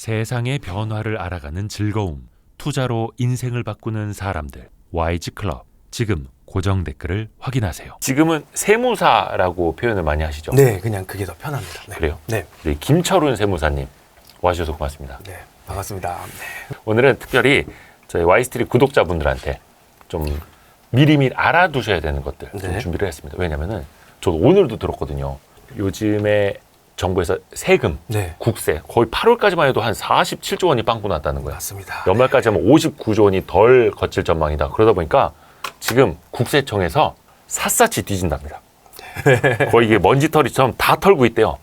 세상의 변화를 알아가는 즐거움, 투자로 인생을 바꾸는 사람들, 와이즈 클럽. 지금 고정 댓글을 확인하세요. 지금은 세무사라고 표현을 많이 하시죠? 네, 그냥 그게 더 편합니다. 네. 그래요? 네, 네, 김철훈 세무사님 와주셔서 고맙습니다. 네, 반갑습니다. 네. 오늘은 특별히 저희 와이스트리 구독자분들한테 좀 미리미리 알아두셔야 되는 것들 좀 네. 준비를 했습니다. 왜냐면은 저도 오늘도 들었거든요. 요즘에 정부에서 세금, 네, 국세 거의 8월까지만 해도 한 47조 원이 빵꾸 났다는 거야. 맞습니다. 연말까지 하면 59조 원이 덜 거칠 전망이다. 그러다 보니까 지금 국세청에서 샅샅이 뒤진답니다. 거의 이게 먼지털이처럼 다 털고 있대요.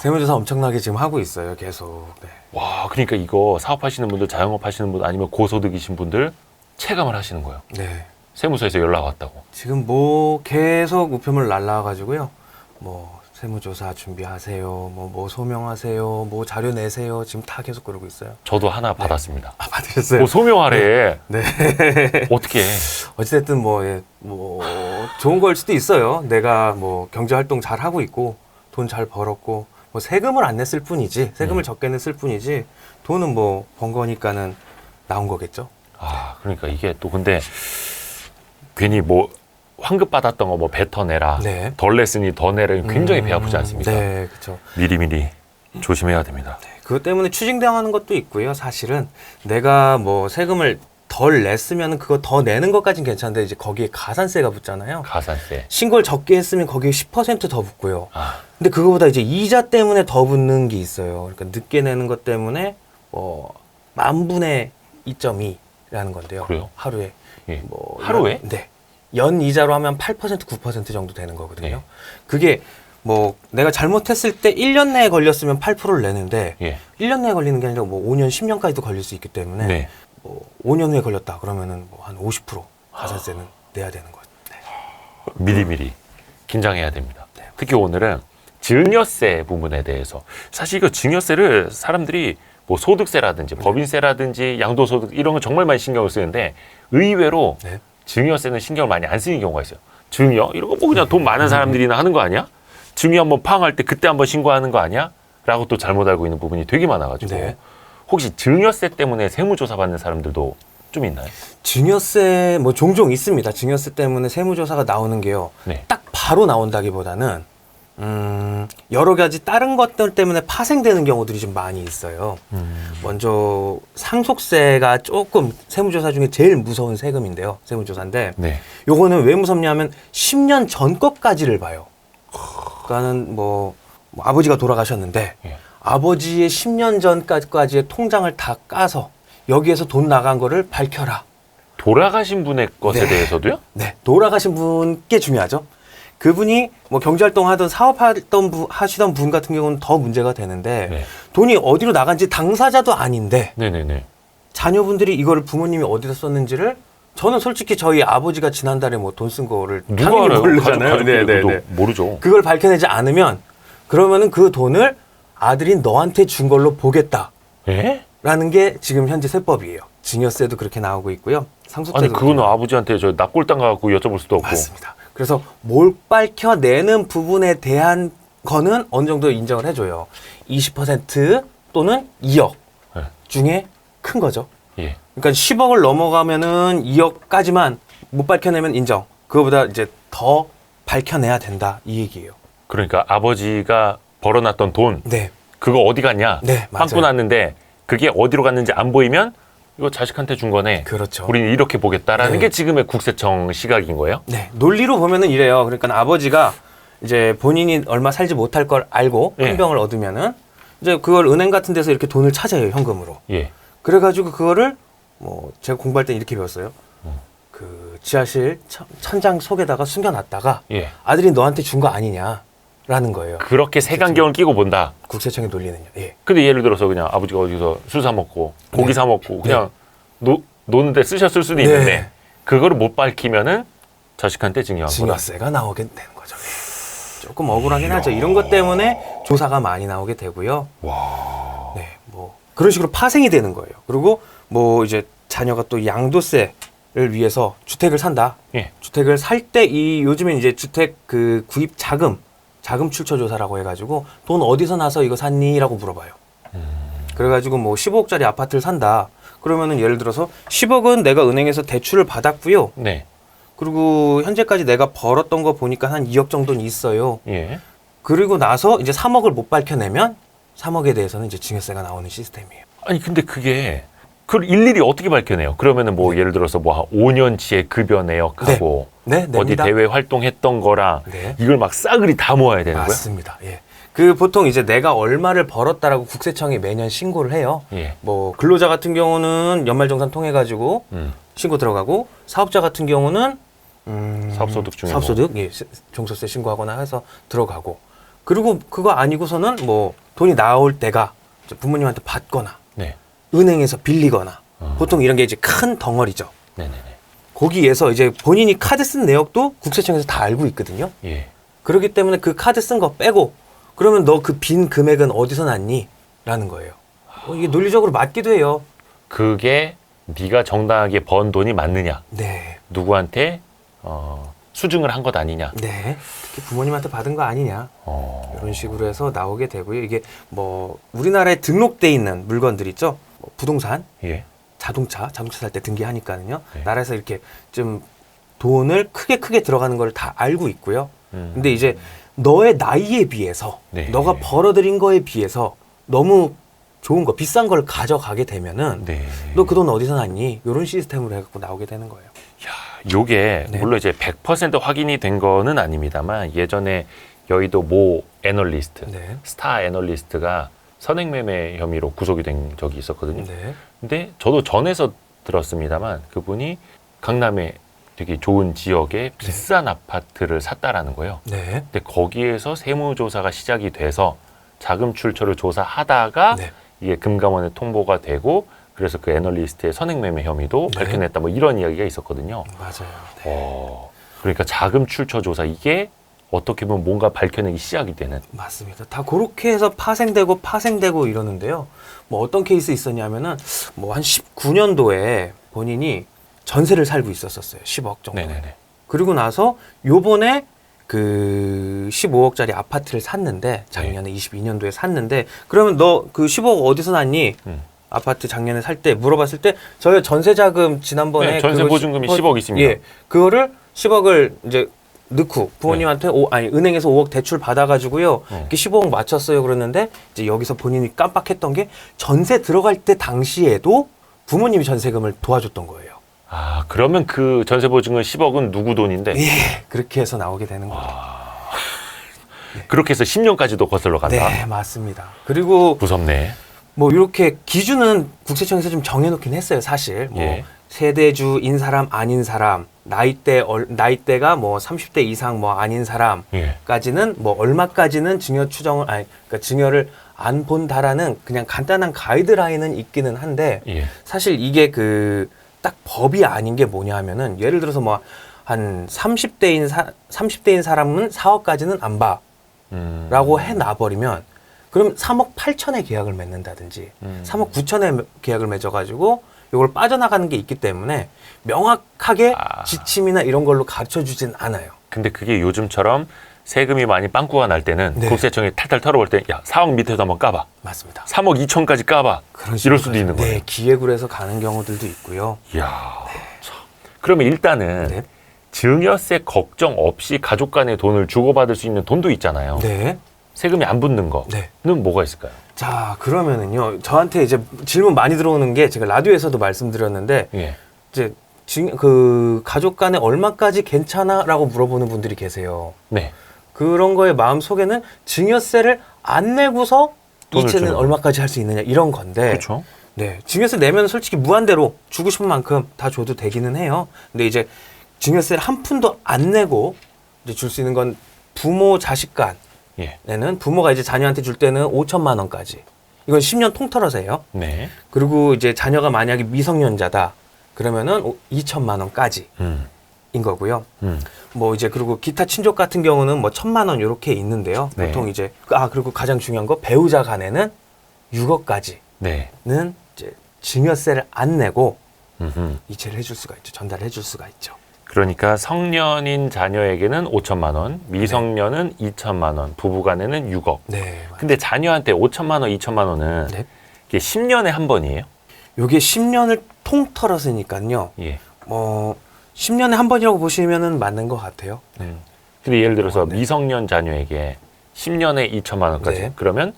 세무조사 엄청나게 지금 하고 있어요. 계속. 네. 와, 그러니까 이거 사업하시는 분들, 자영업 하시는 분 아니면 고소득이신 분들 체감을 하시는 거예요. 네. 세무서에서 연락 왔다고. 지금 뭐 계속 우편물 날라와가지고요. 뭐 세무조사 준비하세요. 뭐, 뭐 소명하세요. 뭐 자료 내세요. 지금 다 계속 그러고 있어요. 저도 하나 받았습니다. 아 받으셨어요? 뭐 소명하래. 네. 어떻게? 어찌됐든 뭐, 예, 뭐 좋은 걸 수도 있어요. 내가 뭐 경제 활동 잘 하고 있고 돈 잘 벌었고 뭐 세금을 안 냈을 뿐이지 세금을 음. 적게 냈을 뿐이지 돈은 뭐 번 거니까는 나온 거겠죠. 아, 그러니까 이게 또 근데 괜히 뭐 환급 받았던 거 뭐 뱉어내라. 네. 덜 냈으니 더 내라. 굉장히 배 음, 아프지 않습니까? 네, 그렇죠. 미리미리 조심해야 됩니다. 그것 때문에 추징당하는 것도 있고요. 사실은 내가 뭐 세금을 덜 냈으면 그거 더 내는 것까진 괜찮은데 이제 거기에 가산세가 붙잖아요. 가산세. 신고를 적게 했으면 거기에 10%더 붙고요. 아, 근데 그거보다 이제 이자 때문에 더 붙는 게 있어요. 그러니까 늦게 내는 것 때문에 뭐 만분의 2.2라는 건데요. 그래요? 하루에 예. 뭐 하루에? 연, 네. 연 이자로 하면 8% 9% 정도 되는 거거든요. 예. 그게 뭐 내가 잘못했을 때 1년 내에 걸렸으면 8%를 내는데 예. 1년 내에 걸리는 게 아니라 뭐 5년, 10년까지도 걸릴 수 있기 때문에 네. 뭐 5년 후에 걸렸다 그러면은 뭐 한 50% 가산세는 내야 되는 거죠. 네. 미리미리 긴장해야 됩니다. 네. 특히 오늘은 증여세 부분에 대해서 사실 이거 증여세를 사람들이 뭐 소득세라든지 네. 법인세라든지 양도소득 이런 거 정말 많이 신경을 쓰는데 의외로 네. 증여세는 신경을 많이 안 쓰는 경우가 있어요. 증여 이런 거 뭐 그냥 돈 음. 많은 사람들이나 하는 거 아니야? 증여 한번 팡할 때 그때 한번 신고하는 거 아니야? 라고 또 잘못 알고 있는 부분이 되게 많아가지고 네. 혹시 증여세 때문에 세무조사 받는 사람들도 좀 있나요? 증여세 뭐 종종 있습니다. 증여세 때문에 세무조사가 나오는 게요. 네. 딱 바로 나온다기보다는 음, 여러 가지 다른 것들 때문에 파생되는 경우들이 좀 많이 있어요. 음. 먼저 상속세가 조금 세무조사 중에 제일 무서운 세금인데요. 세무조사인데 네. 요거는 왜 무섭냐면 10년 전 것까지를 봐요. 그러니까는 뭐, 뭐 아버지가 돌아가셨는데 예. 아버지의 10년 전까지의 통장을 다 까서 여기에서 돈 나간 거를 밝혀라. 돌아가신 분의 것에 네. 대해서도요? 네, 돌아가신 분께 중요하죠. 그분이 뭐 경제활동 하던 사업하던 분, 하시던 분 같은 경우는 더 문제가 되는데 네. 돈이 어디로 나간지 당사자도 아닌데 네네네. 자녀분들이 이거를 부모님이 어디다 썼는지를 저는 솔직히 저희 아버지가 지난달에 뭐 돈 쓴 거를 누가 당연히 알아요? 모르잖아요. 가족, 네, 네, 네. 모르죠. 그걸 밝혀내지 않으면 그러면은 그 돈을 아들이 너한테 준 걸로 보겠다라는 예? 게 지금 현재 세법이에요. 증여세도 그렇게 나오고 있고요. 상속세도 아니 그거는 아버지한테 저 납골당 가갖고 여쭤볼 수도 없고. 맞습니다. 그래서 뭘 밝혀내는 부분에 대한 거는 어느 정도 인정을 해줘요. 20% 또는 2억 네. 중에 큰 거죠. 예. 그러니까 10억을 넘어가면은 2억까지만 못 밝혀내면 인정. 그거보다 이제 더 밝혀내야 된다 이 얘기예요. 그러니까 아버지가 벌어놨던 돈 네, 그거 어디 갔냐? 네, 맞아요. 빵꾸 났는데 그게 어디로 갔는지 안 보이면 이거 자식한테 준 거네. 그렇죠. 우리는 이렇게 보겠다라는 네. 게 지금의 국세청 시각인 거예요. 네, 논리로 보면은 이래요. 그러니까 아버지가 이제 본인이 얼마 살지 못할 걸 알고 예. 큰 병을 얻으면은 이제 그걸 은행 같은 데서 이렇게 돈을 찾아요 현금으로. 예. 그래가지고 그거를 뭐 제가 공부할 때 이렇게 배웠어요. 음. 그 지하실 천- 천장 속에다가 숨겨놨다가 예. 아들이 너한테 준 거 아니냐 라는 거예요. 그렇게 색안경을 끼고 본다. 국세청의 논리는요. 예. 근데 예를 들어서 그냥 아버지가 어디서 술 사 먹고 고기 네. 사 먹고 그냥 노, 노는데 쓰셨을 수도 네. 있는데 그거를 못 밝히면은 자식한테 거다. 증여세가 나오게 되는 거죠. 예. 조금 억울하긴 하죠. 이런 것 때문에 조사가 많이 나오게 되고요. 와. 네, 뭐 그런 식으로 파생이 되는 거예요. 그리고 뭐 이제 자녀가 또 양도세를 위해서 주택을 산다. 예. 주택을 살 때 이 요즘에 이제 주택 그 구입 자금 자금 출처 조사라고 해가지고 돈 어디서 나서 이거 샀니라고 물어봐요. 그래가지고 뭐 15억짜리 아파트를 산다. 그러면은 예를 들어서 10억은 내가 은행에서 대출을 받았고요. 네. 그리고 현재까지 내가 벌었던 거 보니까 한 2억 정도는 있어요. 예. 그리고 나서 이제 3억을 못 밝혀내면 3억에 대해서는 이제 증여세가 나오는 시스템이에요. 아니 근데 그게 그걸 일일이 어떻게 밝혀내요? 그러면은 뭐 예를 들어서 뭐한 5년치의 급여 내역하고 네, 어디 냅니다. 대회 활동했던 거랑 네. 이걸 막 싸그리 다 모아야 되는 거야? 맞습니다. 예. 그 보통 이제 내가 얼마를 벌었다라고 국세청에 매년 신고를 해요. 예. 뭐 근로자 같은 경우는 연말정산 통해 가지고 음. 신고 들어가고 사업자 같은 경우는 음, 사업소득 중에 사업소득 예, 시- 종소세 신고하거나 해서 들어가고 그리고 그거 아니고서는 뭐 돈이 나올 때가 부모님한테 받거나 네. 은행에서 빌리거나 어. 보통 이런 게 이제 큰 덩어리죠. 네네네. 거기에서 이제 본인이 카드 쓴 내역도 국세청에서 다 알고 있거든요. 예. 그렇기 때문에 그 카드 쓴 거 빼고 그러면 너 그 빈 금액은 어디서 났니? 라는 거예요. 어, 이게 논리적으로 맞기도 해요. 그게 네가 정당하게 번 돈이 맞느냐? 네. 누구한테 어, 수증을 한 것 아니냐? 네. 특히 부모님한테 받은 거 아니냐. 어. 이런 식으로 해서 나오게 되고요. 이게 뭐 우리나라에 등록돼 있는 물건들 있죠. 뭐 부동산, 예. 자동차, 자동차 살 때 등기하니까는요. 네. 나라에서 이렇게 좀 돈을 크게 크게 들어가는 걸 다 알고 있고요. 음. 근데 이제 너의 나이에 비해서 네. 너가 벌어들인 거에 비해서 너무 좋은 거 비싼 걸 가져가게 되면은 네. 너그 돈 어디서 났니? 이런 시스템으로 해갖고 나오게 되는 거예요. 야, 요게 네. 물론 이제 100% 확인이 된 거는 아닙니다만 예전에 여의도 모 애널리스트, 네. 스타 애널리스트가 선행매매 혐의로 구속이 된 적이 있었거든요. 네. 근데 저도 전에서 들었습니다만 그분이 강남에 되게 좋은 지역에 비싼 아파트를 샀다라는 거예요. 네. 근데 거기에서 세무조사가 시작이 돼서 자금 출처를 조사하다가 네. 이게 금감원에 통보가 되고 그래서 그 애널리스트의 선행매매 혐의도 네. 밝혀냈다 뭐 이런 이야기가 있었거든요. 맞아요. 네. 어, 그러니까 자금 출처 조사 이게 어떻게 보면 뭔가 밝혀내기 시작이 되는 맞습니다. 다 그렇게 해서 파생되고 파생되고 이러는데요. 뭐 어떤 케이스 있었냐면은 뭐 한 19년도에 본인이 전세를 살고 있었었어요. 10억 정도. 네네네. 그리고 나서 요번에 그 15억짜리 아파트를 샀는데 작년에 22년도에 샀는데 그러면 너 그 10억 어디서 났니? 음. 아파트 작년에 살 때 물어봤을 때 저희 전세 자금 지난번에 네, 전세 그거 보증금이 시- 10억 있습니다. 예, 그거를 10억을 이제 넣고 부모님한테 오, 아니 은행에서 5억 대출 받아가지고요. 네. 이렇게 15억 맞췄어요. 그러는데 이제 여기서 본인이 깜빡했던 게 전세 들어갈 때 당시에도 부모님이 전세금을 도와줬던 거예요. 아 그러면 그 전세 보증금 10억은 누구 돈인데 예, 그렇게 해서 나오게 되는 거죠. 그렇게 해서 10년까지도 거슬러 간다. 네, 맞습니다. 그리고 무섭네. 뭐 이렇게 기준은 국세청에서 좀 정해놓긴 했어요, 사실. 뭐 예. 세대주인 사람 아닌 사람, 나이대 얼, 나이대가 뭐 30대 이상 뭐 아닌 사람. 예. 까지는 뭐 얼마까지는 증여 추정을 아니 그러니까 증여를 안 본다라는 그냥 간단한 가이드라인은 있기는 한데 예. 사실 이게 그 딱 법이 아닌 게 뭐냐 하면은 예를 들어서 뭐 한 30대인 사 30대인 사람은 4억까지는 안 음. 봐라고 해 놔 버리면 그럼 3억 8천에 계약을 맺는다든지 음. 3억 9천에 계약을 맺어 가지고 이걸 빠져나가는 게 있기 때문에 명확하게 아. 지침이나 이런 걸로 가르쳐 주진 않아요. 근데 그게 요즘처럼 세금이 많이 빵꾸가 날 때는 네. 국세청이 탈탈 털어볼 때 야 4억 밑에서 한번 까봐. 맞습니다. 3억 2천까지 까봐. 그런 이럴 수도 있는 네, 거예요. 기획으로 해서 가는 경우들도 있고요. 이야. 참. 그러면 일단은 네. 증여세 걱정 없이 가족 간의 돈을 주고받을 수 있는 돈도 있잖아요. 네. 세금이 안 붙는 거는 네. 뭐가 있을까요? 자, 그러면은요. 저한테 이제 질문 많이 들어오는 게 제가 라디오에서도 말씀드렸는데 예. 이제 징, 그 가족 간에 얼마까지 괜찮아라고 물어보는 분들이 계세요. 네. 그런 거에 마음 속에는 증여세를 안 내고서 돈을 이체는 주는 거. 얼마까지 할 수 있느냐 이런 건데. 그렇죠. 네. 증여세 내면 솔직히 무한대로 주고 싶은 만큼 다 줘도 되기는 해요. 근데 이제 증여세를 한 푼도 안 내고 이제 줄 수 있는 건 부모 자식 간 예. 내는 부모가 이제 자녀한테 줄 때는 5천만 원까지. 이건 10년 통틀어서 해요. 네. 그리고 이제 자녀가 만약에 미성년자다. 그러면은 2천만 원까지인 음. 거고요. 음. 뭐 이제 그리고 기타 친족 같은 경우는 뭐 천만 원 이렇게 있는데요. 네. 보통 이제 아 그리고 가장 중요한 거 배우자 간에는 6억까지는 네. 이제 증여세를 안 내고 음흠. 이체를 해줄 수가 있죠. 전달해 줄 수가 있죠. 그러니까 성년인 자녀에게는 5천만 원, 미성년은 2천만 원, 부부간에는 6억. 네. 맞- 근데 자녀한테 5천만 원, 2천만 원은 네. 이게 10년에 한 번이에요? 요게 10년을 통틀었으니까요. 예. 뭐 10년에 한 번이라고 보시면은 맞는 것 같아요. 음. 근데 예를 들어서 네. 미성년 자녀에게 10년에 2천만 원까지. 네. 그러면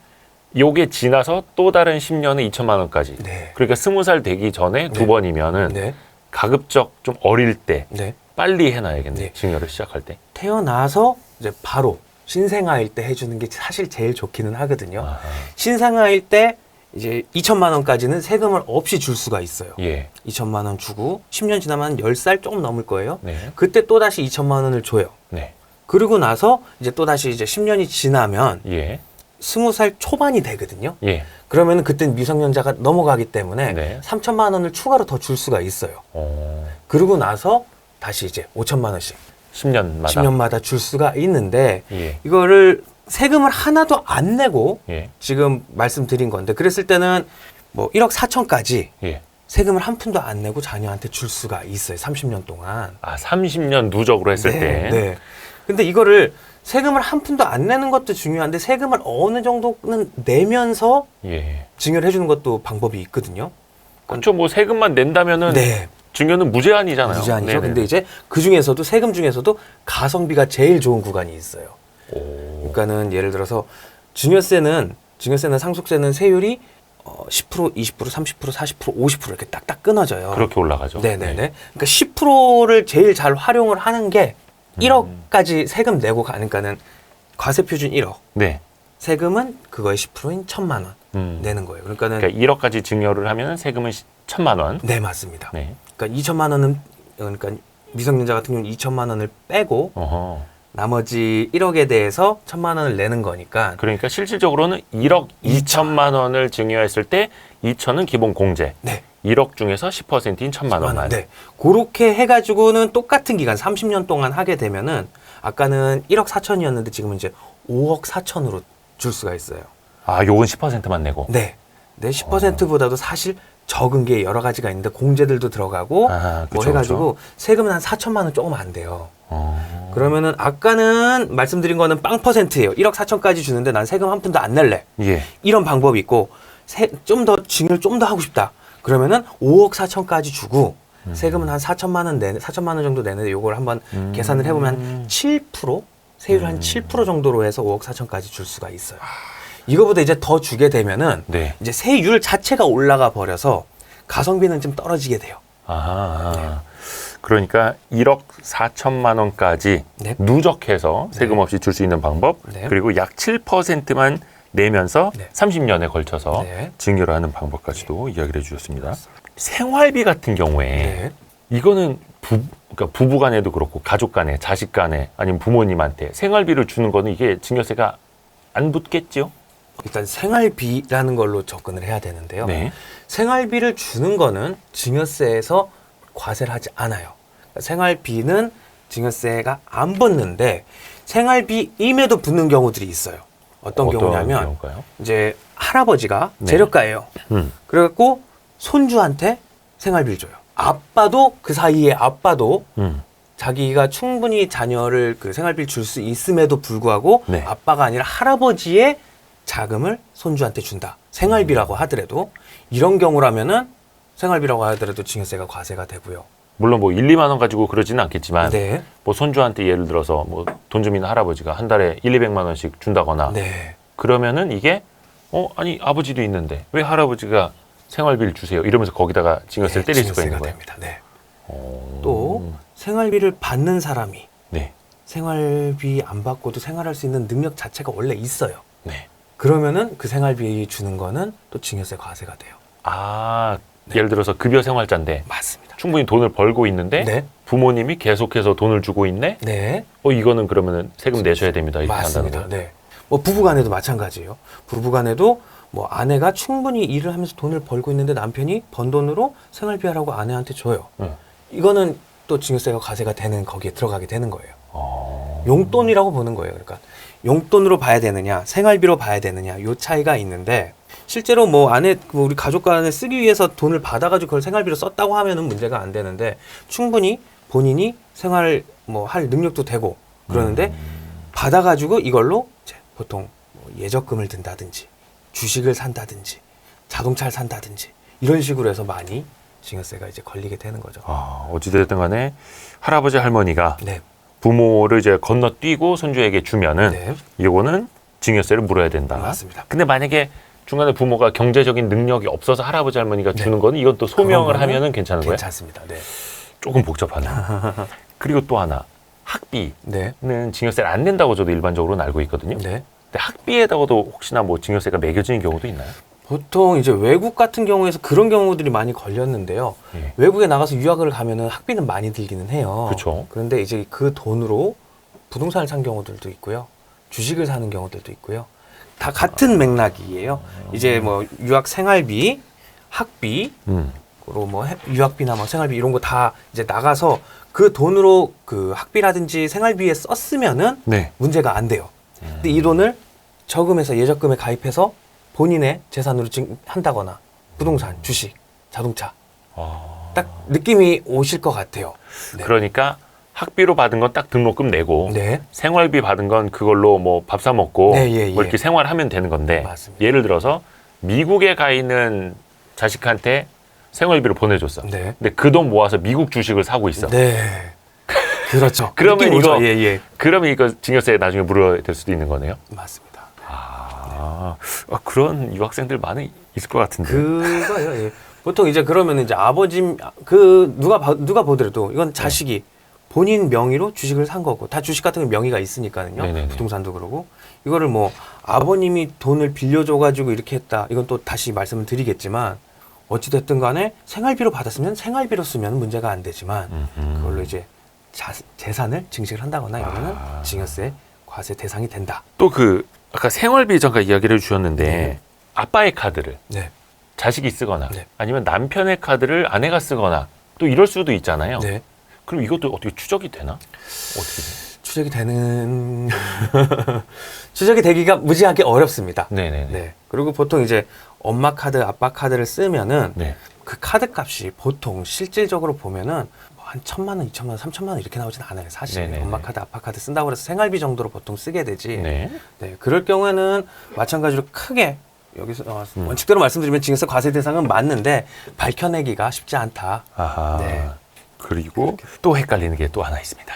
요게 지나서 또 다른 10년에 2천만 원까지. 네. 그러니까 20살 되기 전에 두 네. 번이면은 네. 가급적 좀 어릴 때 네. 빨리 해놔야겠네. 네. 증여를 시작할 때. 태어나서 이제 바로 신생아일 때 해주는 게 사실 제일 좋기는 하거든요. 아하. 신생아일 때 이제 2천만 원까지는 세금을 없이 줄 수가 있어요. 예. 2천만 원 주고 10년 지나면 10살 조금 넘을 거예요. 네. 그때 또 다시 2천만 원을 줘요. 네. 그리고 나서 이제 또 다시 이제 10년이 지나면 예. 20살 초반이 되거든요. 예. 그러면은 그땐 미성년자가 넘어가기 때문에 네. 3천만 원을 추가로 더 줄 수가 있어요. 어. 그러고 나서 다시 이제 5천만 원씩 10년마다. 10년마다 줄 수가 있는데 예. 이거를 세금을 하나도 안 내고 예. 지금 말씀드린 건데 그랬을 때는 뭐 1억 4천까지 예. 세금을 한 푼도 안 내고 자녀한테 줄 수가 있어요. 30년 동안. 아, 30년 누적으로 했을 네, 때. 네. 근데 이거를 세금을 한 푼도 안 내는 것도 중요한데 세금을 어느 정도는 내면서 예. 증여를 해주는 것도 방법이 있거든요. 그렇죠. 뭐 세금만 낸다면은 네. 증여는 무제한이잖아요. 무제한이죠. 네네. 근데 이제 그 중에서도 세금 중에서도 가성비가 제일 좋은 구간이 있어요. 오. 그러니까는 예를 들어서 증여세는 증여세나 상속세는 세율이 어, 10%, 20%, 30%, 40%, 50% 이렇게 딱딱 끊어져요. 그렇게 올라가죠. 네네네. 네. 그러니까 10%를 제일 잘 활용을 하는 게 음. 1억까지 세금 내고 가니까는 과세 표준 1억. 네. 세금은 그거의 10%인 1천만 원 음. 내는 거예요. 그러니까는 그러니까 1억까지 증여를 하면 세금은 시- 천만 원. 네 맞습니다. 네. 그러니까 2천만 원은 그러니까 미성년자 같은 경우는 2천만 원을 빼고 어허. 나머지 1억에 대해서 천만 원을 내는 거니까 그러니까 실질적으로는 1억 2천만 원을 증여했을 때 2천은 기본 공제. 네. 1억 중에서 10%인 천만 원만. 네. 그렇게 해가지고는 똑같은 기간 30년 동안 하게 되면은 아까는 1억 4천이었는데 지금은 이제 5억 4천으로 줄 수가 있어요. 아, 요건 10%만 내고. 네. 네, 10%보다도 사실 적은 게 여러 가지가 있는데 공제들도 들어가고 아, 뭐 그쵸, 해가지고 세금은 한 4천만 원 조금 안 돼요. 어. 그러면은 아까는 말씀드린 거는 빵 퍼센트예요. 1억 4천까지 주는데 난 세금 한 푼도 안 낼래. 예. 이런 방법이 있고 좀 더 증여를 좀 더 하고 싶다. 그러면은 5억 4천까지 주고 세금은 한 4천만 원 내, 4천만 원 정도 내는데 요걸 한번 음. 계산을 해보면 한7% 세율 한 음. 7% 정도로 해서 5억 4천까지 줄 수가 있어요. 이거보다 이제 더 주게 되면은 네. 이제 세율 자체가 올라가 버려서 가성비는 좀 떨어지게 돼요. 아하. 그러니까 1억 4천만 원까지 네. 누적해서 세금 네. 없이 줄 수 있는 방법. 네. 그리고 약 7%만 내면서 네. 30년에 걸쳐서 네. 증여를 하는 방법까지도 이야기를 해주셨습니다. 생활비 같은 경우에 네. 이거는 부, 그러니까 부부 간에도 그렇고 가족 간에 자식 간에 아니면 부모님한테 생활비를 주는 거는 이게 증여세가 안 붙겠죠? 일단 생활비라는 걸로 접근을 해야 되는데요. 네. 생활비를 주는 거는 증여세에서 과세를 하지 않아요. 그러니까 생활비는 증여세가 안 붙는데 생활비임에도 붙는 경우들이 있어요. 어떤, 경우냐면 경우일까요? 이제 할아버지가 네. 재력가예요. 음. 그래갖고 손주한테 생활비를 줘요. 아빠도 그 사이에 아빠도 음. 자기가 충분히 자녀를 그 생활비를 줄 수 있음에도 불구하고 네. 아빠가 아니라 할아버지의 자금을 손주한테 준다. 생활비라고 하더라도 이런 경우라면은 생활비라고 하더라도 증여세가 과세가 되고요. 물론 뭐 1, 2만 원 가지고 그러지는 않겠지만 네. 뭐 손주한테 예를 들어서 뭐 돈 좀 있는 할아버지가 한 달에 1, 200만 원씩 준다거나 네. 그러면은 이게 어 아니 아버지도 있는데 왜 할아버지가 생활비를 주세요 이러면서 거기다가 증여세를 때릴 수가 있는 거예요. 됩니다. 네. 어. 또 생활비를 받는 사람이 네. 생활비 안 받고도 생활할 수 있는 능력 자체가 원래 있어요. 네. 그러면은 그 생활비 주는 거는 또 증여세 과세가 돼요. 아 예를 들어서 급여 생활자인데 맞습니다. 충분히 돈을 벌고 있는데 네. 부모님이 계속해서 돈을 주고 있네. 네. 어 이거는 그러면은 세금 내셔야 됩니다. 이렇게 맞습니다. 한다는. 네. 뭐 부부간에도 마찬가지예요. 부부간에도 뭐 아내가 충분히 일을 하면서 돈을 벌고 있는데 남편이 번 돈으로 생활비하라고 아내한테 줘요. 응. 이거는 또 증여세가 과세가 되는 거기에 들어가게 되는 거예요. 어. 용돈이라고 보는 거예요. 그러니까 용돈으로 봐야 되느냐, 생활비로 봐야 되느냐, 요 차이가 있는데 실제로 뭐 안에 뭐 우리 가족 간에 쓰기 위해서 돈을 받아가지고 그걸 생활비로 썼다고 하면은 문제가 안 되는데 충분히 본인이 생활 뭐 할 능력도 되고 그러는데 음. 받아가지고 이걸로 이제 보통 뭐 예적금을 든다든지 주식을 산다든지 자동차를 산다든지 이런 식으로 해서 많이 증여세가 이제 걸리게 되는 거죠. 아, 어찌됐든 간에 할아버지 할머니가 네. 부모를 이제 건너뛰고 손주에게 주면은 네. 이거는 증여세를 물어야 된다. 맞습니다. 근데 만약에 중간에 부모가 경제적인 능력이 없어서 할아버지 할머니가 네. 주는 거는 이건 또 소명을 하면은 괜찮은 거예요? 괜찮습니다. 네. 조금 복잡하네. 그리고 또 하나 학비는 네. 증여세를 안 낸다고 저도 일반적으로는 알고 있거든요. 네. 근데 학비에다가도 혹시나 뭐 증여세가 매겨지는 경우도 있나요? 보통 이제 외국 같은 경우에서 그런 경우들이 많이 걸렸는데요. 예. 외국에 나가서 유학을 가면은 학비는 많이 들기는 해요. 그쵸. 그런데 이제 그 돈으로 부동산을 산 경우들도 있고요. 주식을 사는 경우들도 있고요. 다 같은 맥락이에요. 이제 뭐 유학 생활비, 학비, 음. 그리고 뭐 해- 유학비나 뭐 생활비 이런 거 다 이제 나가서 그 돈으로 그 학비라든지 생활비에 썼으면은 네. 문제가 안 돼요. 근데 이 돈을 저금해서 예적금에 가입해서 본인의 재산으로 증 한다거나 부동산, 주식, 자동차 아. 딱 느낌이 오실 것 같아요. 네. 그러니까 학비로 받은 건 딱 등록금 내고 네. 생활비 받은 건 그걸로 뭐 밥 사 먹고 네, 예, 뭐 예. 이렇게 생활하면 되는 건데 맞습니다. 예를 들어서 미국에 가 있는 자식한테 생활비를 보내줬어. 네. 근데 그 돈 모아서 미국 주식을 사고 있어. 네. 그렇죠. 그러면 오죠? 이거- 예, 예. 그러면 이거 증여세 나중에 물어야 될 수도 있는 거네요. 맞습니다. 아, 아, 그런 유학생들 많이 있을 것 같은데. 그거요. 예. 보통 이제 그러면 이제 아버지 그 누가 봐- 누가 보더라도 이건 자식이 본인 명의로 주식을 산 거고 다 주식 같은 건 명의가 있으니까요. 네네네. 부동산도 그러고 이거를 뭐 아버님이 돈을 빌려줘 가지고 이렇게 했다. 이건 또 다시 말씀을 드리겠지만 어찌 됐든 간에 생활비로 받았으면 생활비로 쓰면 문제가 안 되지만 음흠. 그걸로 이제 자, 재산을 증식을 한다거나 이러면은 아. 증여세 과세 대상이 된다. 또 그 아까 생활비 잠깐 이야기를 해주셨는데 네. 아빠의 카드를 네. 자식이 쓰거나 네. 아니면 남편의 카드를 아내가 쓰거나 또 이럴 수도 있잖아요. 네. 그럼 이것도 어떻게 추적이 되나? 어떻게 돼요? 추적이 되는 추적이 되기가 무지하게 어렵습니다. 네네네. 네. 그리고 보통 이제 엄마 카드, 아빠 카드를 쓰면은 네. 그 카드 값이 보통 실질적으로 보면은 뭐한 천만 원, 이천만 원, 삼천만 원 이렇게 나오진 않아요. 사실 네네네. 엄마 카드, 아빠 카드 쓴다고 해서 생활비 정도로 보통 쓰게 되지. 네. 네, 그럴 경우에는 마찬가지로 크게 여기서 어, 음. 원칙대로 말씀드리면 증여세 과세 대상은 맞는데 밝혀내기가 쉽지 않다. 아하. 네. 그리고 또 헷갈리는 게 또 하나 있습니다.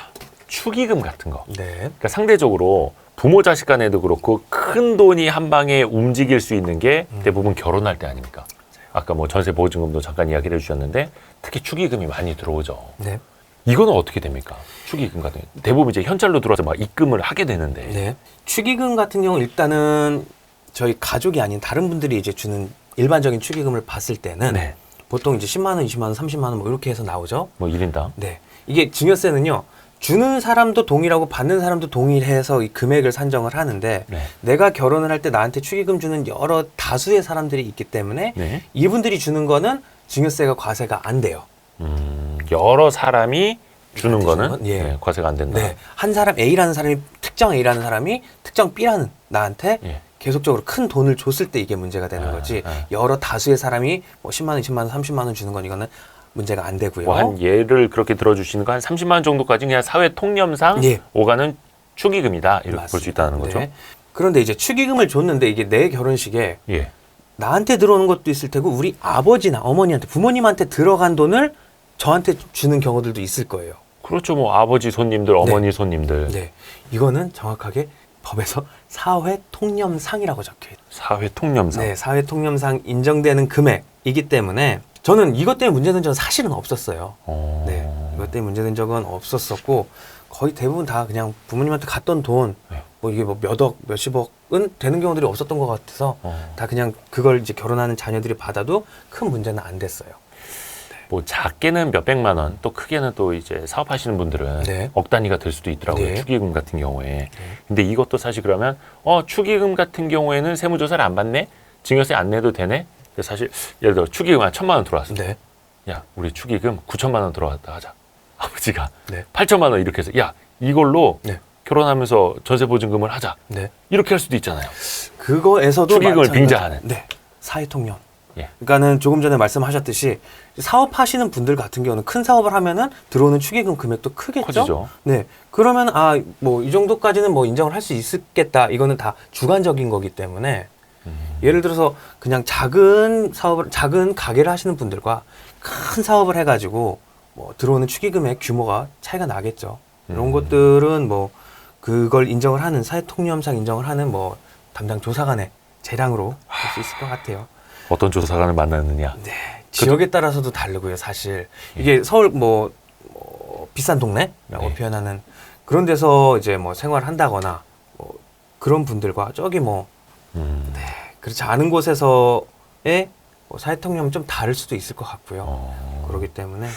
축의금 같은 거. 네, 그러니까 상대적으로 부모 자식 간에도 그렇고 큰 돈이 한 방에 움직일 수 있는 게 음. 대부분 결혼할 때 아닙니까? 아까 뭐 전세 보증금도 잠깐 이야기를 해주셨는데 특히 축의금이 많이 들어오죠. 네, 이거는 어떻게 됩니까? 축의금 같은 경우 대부분 이제 현찰로 들어와서 막 입금을 하게 되는데 네. 축의금 같은 경우 일단은 저희 가족이 아닌 다른 분들이 이제 주는 일반적인 축의금을 봤을 때는 네. 보통 이제 10만 원, 20만 원, 30만 원 뭐 이렇게 해서 나오죠. 뭐 1인당 네. 이게 증여세는요. 주는 사람도 동일하고 받는 사람도 동일해서 이 금액을 산정을 하는데 네. 내가 결혼을 할 때 나한테 축의금 주는 여러 다수의 사람들이 있기 때문에 네. 이분들이 주는 거는 증여세가 과세가 안 돼요. 음, 여러 사람이 주는 주는 거는 건, 예. 네, 과세가 안 된다. 네. 한 사람 A라는 사람이 특정 A라는 사람이 특정 B라는 나한테 예. 계속적으로 큰 돈을 줬을 때 이게 문제가 되는 아, 거지. 아. 여러 다수의 사람이 뭐 10만 원, 20만 원, 30만 원 주는 건 이거는 문제가 안 되고요. 뭐 한 예를 그렇게 들어주시는 거 한 30만 원 정도까지 그냥 사회 통념상 예. 오가는 축의금이다 이렇게 볼 수. 있다는 거죠. 네. 그런데 이제 축의금을 줬는데 이게 내 결혼식에 예. 나한테 들어오는 것도 있을 테고 우리 아버지나 어머니한테 부모님한테 들어간 돈을 저한테 주는 경우들도 있을 거예요. 그렇죠. 뭐 아버지 손님들, 어머니 손님들 네. 이거는 정확하게 법에서 사회 통념상이라고 적혀 있어요. 사회 통념상. 네, 사회 통념상 인정되는 금액이기 때문에 저는 이것 때문에 문제된 적은 사실은 없었어요. 어. 네, 이것 때문에 문제된 적은 없었었고 거의 대부분 다 그냥 부모님한테 갔던 돈, 네. 뭐 이게 뭐 몇억, 몇십억은 되는 경우들이 없었던 것 같아서 어. 다 그냥 그걸 이제 결혼하는 자녀들이 받아도 큰 문제는 안 됐어요. 뭐 작게는 몇 백만 원, 또 크게는 또 이제 사업하시는 분들은 네. 억 단위가 될 수도 있더라고요. 네. 축의금 같은 경우에. 근데 이것도 사실 그러면 어 축의금 같은 경우에는 세무조사를 안 받네, 증여세 안 내도 되네. 근데 사실 예를 들어 축의금 한 천만 원 들어왔어. 네, 야, 우리 축의금 9천만 원 들어왔다 하자. 아버지가 네, 8천만 원 이렇게 해서 야 이걸로 네, 결혼하면서 전세 보증금을 하자. 네. 이렇게 할 수도 있잖아요. 그거에서도 축의금을 빙자하는. 네, 사회 통념. 예. 그러니까는 조금 전에 말씀하셨듯이 사업하시는 분들 같은 경우는 큰 사업을 하면은 들어오는 축의금 금액도 크겠죠. 커지죠. 네. 그러면 아 뭐 이 정도까지는 뭐 인정을 할 수 있겠다. 이거는 다 주관적인 거기 때문에 음. 예를 들어서 그냥 작은 사업을 작은 가게를 하시는 분들과 큰 사업을 해가지고 뭐 들어오는 축의금의 규모가 차이가 나겠죠. 이런 음. 것들은 뭐 그걸 인정을 하는 사회통념상 인정을 하는 뭐 담당 조사관의 재량으로 볼수 있을 것 같아요. 어떤 조사관을 만났느냐. 네, 지역에 따라서도 다르고요. 사실 이게 서울 뭐, 뭐 비싼 동네라고 네. 표현하는 그런 데서 이제 뭐 생활한다거나 뭐 그런 분들과 저기 뭐 음. 그렇지 않은 곳에서의 뭐 사회통념은 좀 다를 수도 있을 것 같고요. 어. 그렇기 때문에